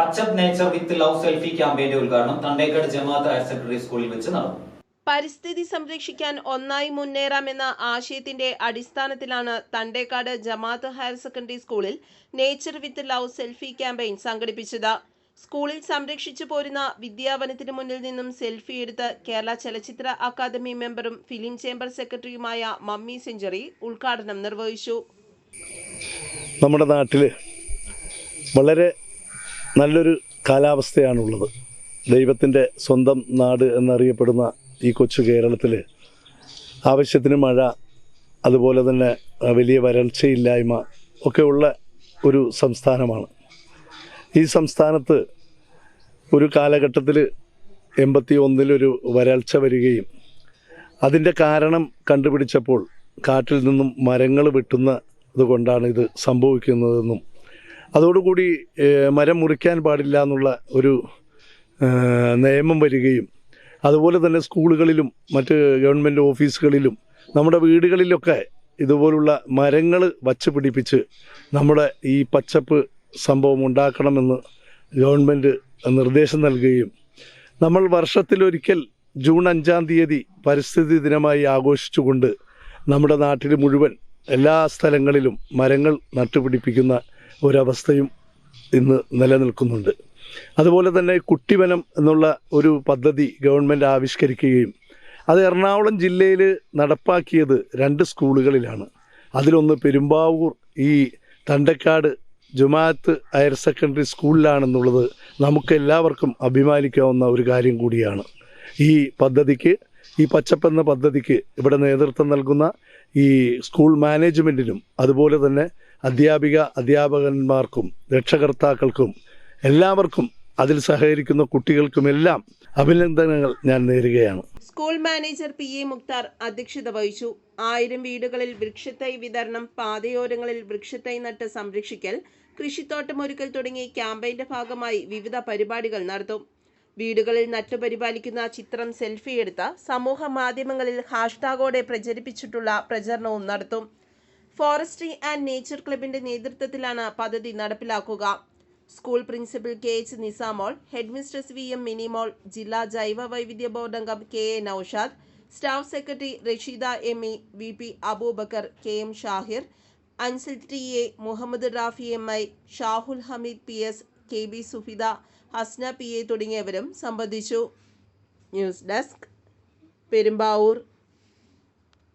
പച്ചപ്പ് nature with love selfie ക്യാമ്പയിന്റെ ഉദ്ഘാടനം തണ്ടേക്കാട് ജമാഅത്ത് ഹയർ സെക്കൻഡറി സ്കൂളിൽ വെച്ച് നടന്നു. പരിസ്ഥിതി സംരക്ഷിക്കാൻ ഒന്നായി മുന്നേറാമെന്ന ആശയത്തിന്റെ അടിസ്ഥാനത്തിലാണ് തണ്ടേക്കാട് ജമാഅത്ത് ഹയർ സെക്കൻഡറി സ്കൂളിൽ nature with love selfie campaign സംഘടിപ്പിച്ചത്. സ്കൂളിൽ സംരക്ഷിച്ചു പോരുന്ന വിദ്യാവനത്തിന് മുന്നിൽ നിന്നും സെൽഫി എടുത്ത് കേരള ചലച്ചിത്ര അക്കാദമി മെമ്പറും ഫിലിം ചേംബർ സെക്രട്ടറിയുമായ മമ്മി സെഞ്ചറി ഉദ്ഘാടനം നിർവഹിച്ചു. നമ്മുടെ നാട്ടിൽ വളരെ നല്ലൊരു കാലാവസ്ഥയാണുള്ളത്. ദൈവത്തിന്റെ സ്വന്തം നാട് എന്നറിയപ്പെടുന്ന ഈ കൊച്ചു കേരളത്തിൽ ആവശ്യത്തിന് മഴ അതുപോലെ തന്നെ വലിയ വരൾച്ചയില്ലായ്മ ഒക്കെയുള്ള ഒരു സംസ്ഥാനമാണ്. ഈ സംസ്ഥാനത്ത് ഒരു കാലഘട്ടത്തിൽ എൺപത്തി ഒന്നിലൊരു വരൾച്ച വരികയും അതിന്റെ കാരണം കണ്ടുപിടിച്ചപ്പോൾ കാട്ടിൽ നിന്നും മരങ്ങൾ വെട്ടുന്നത് കൊണ്ടാണ് ഇത് സംഭവിക്കുന്നതെന്നും അതോടുകൂടി മരം മുറിക്കാൻ പാടില്ല എന്നുള്ള ഒരു നിയമം വരികയും അതുപോലെ തന്നെ സ്കൂളുകളിലും മറ്റ് ഗവൺമെന്റ് ഓഫീസുകളിലും നമ്മുടെ വീടുകളിലൊക്കെ ഇതുപോലുള്ള മരങ്ങൾ വച്ച് പിടിപ്പിച്ച് നമ്മുടെ ഈ പച്ചപ്പ് സംഭവം ഉണ്ടാക്കണമെന്ന് ഗവൺമെന്റ് നിർദ്ദേശം നൽകുകയും നമ്മൾ വർഷത്തിലൊരിക്കൽ ജൂൺ അഞ്ചാം തീയതി പരിസ്ഥിതി ദിനമായി ആഘോഷിച്ചുകൊണ്ട് നമ്മുടെ നാട്ടിൽ മുഴുവൻ എല്ലാ സ്ഥലങ്ങളിലും മരങ്ങൾ നട്ടുപിടിപ്പിക്കുന്ന ഒരവസ്ഥയും ഇന്ന് നിലനിൽക്കുന്നുണ്ട്. അതുപോലെ തന്നെ കുട്ടിവനം എന്നുള്ള ഒരു പദ്ധതി ഗവൺമെന്റ് ആവിഷ്കരിക്കുകയും അത് എറണാകുളം ജില്ലയിൽ നടപ്പാക്കിയത് രണ്ട് സ്കൂളുകളിലാണ്. അതിലൊന്ന് പെരുമ്പാവൂർ ഈ തണ്ടക്കാട് ജുമാഅത്ത് ഹയർ സെക്കൻഡറി സ്കൂളിലാണെന്നുള്ളത് നമുക്ക് എല്ലാവർക്കും അഭിമാനിക്കാവുന്ന ഒരു കാര്യം കൂടിയാണ്. ഈ പദ്ധതിക്ക് ഈ പച്ചപ്പെന്ന പദ്ധതിക്ക് ഇവിടെ നേതൃത്വം നൽകുന്ന ഈ സ്കൂൾ മാനേജ്മെന്റിനും അതുപോലെ തന്നെ അധ്യാപിക അധ്യാപകന്മാർക്കും രക്ഷകർത്താക്കൾക്കും എല്ലാവർക്കും അതിൽ സഹകരിക്കുന്ന കുട്ടികൾക്കുമെല്ലാം അഭിനന്ദനങ്ങൾ ഞാൻ നേരുകയാണ്. School manager P A Mukthar അധ്യക്ഷത വഹിച്ചു. ആയിരം വീടുകളിൽ വൃക്ഷത്തൈ വിതരണം പാതയോരങ്ങളിൽ വൃക്ഷത്തൈ നട്ട് സംരക്ഷിക്കൽ കൃഷിത്തോട്ടമൊരുക്കൽ തുടങ്ങി ക്യാമ്പയിന്റെ ഭാഗമായി വിവിധ പരിപാടികൾ നടത്തും. വീടുകളിൽ നട്ടുപരിപാലിക്കുന്ന ചിത്രം സെൽഫി എടുത്ത സമൂഹ മാധ്യമങ്ങളിൽ ഹാഷ്ടാഗോടെ പ്രചരിപ്പിച്ചിട്ടുള്ള പ്രചരണവും നടത്തും. ഫോറസ്ട്രി ആൻഡ് നേച്ചർ ക്ലബിന്റെ നേതൃത്വത്തിലാണ് പദ്ധതി നടപ്പിലാക്കുക. School principal K H Nisamol headmistress V M Minimol ജില്ലാ ജൈവ വൈവിധ്യ ബോർഡ് അംഗം K A Noushad staff secretary Rasheeda M E V P Abubakker K M Shahir Ansil T A Muhammad Rafi M I Shahul Hameed P S K B Sufida Hasna P A തുടങ്ങിയവരും സംബന്ധിച്ചു. News desk Perumbavoor.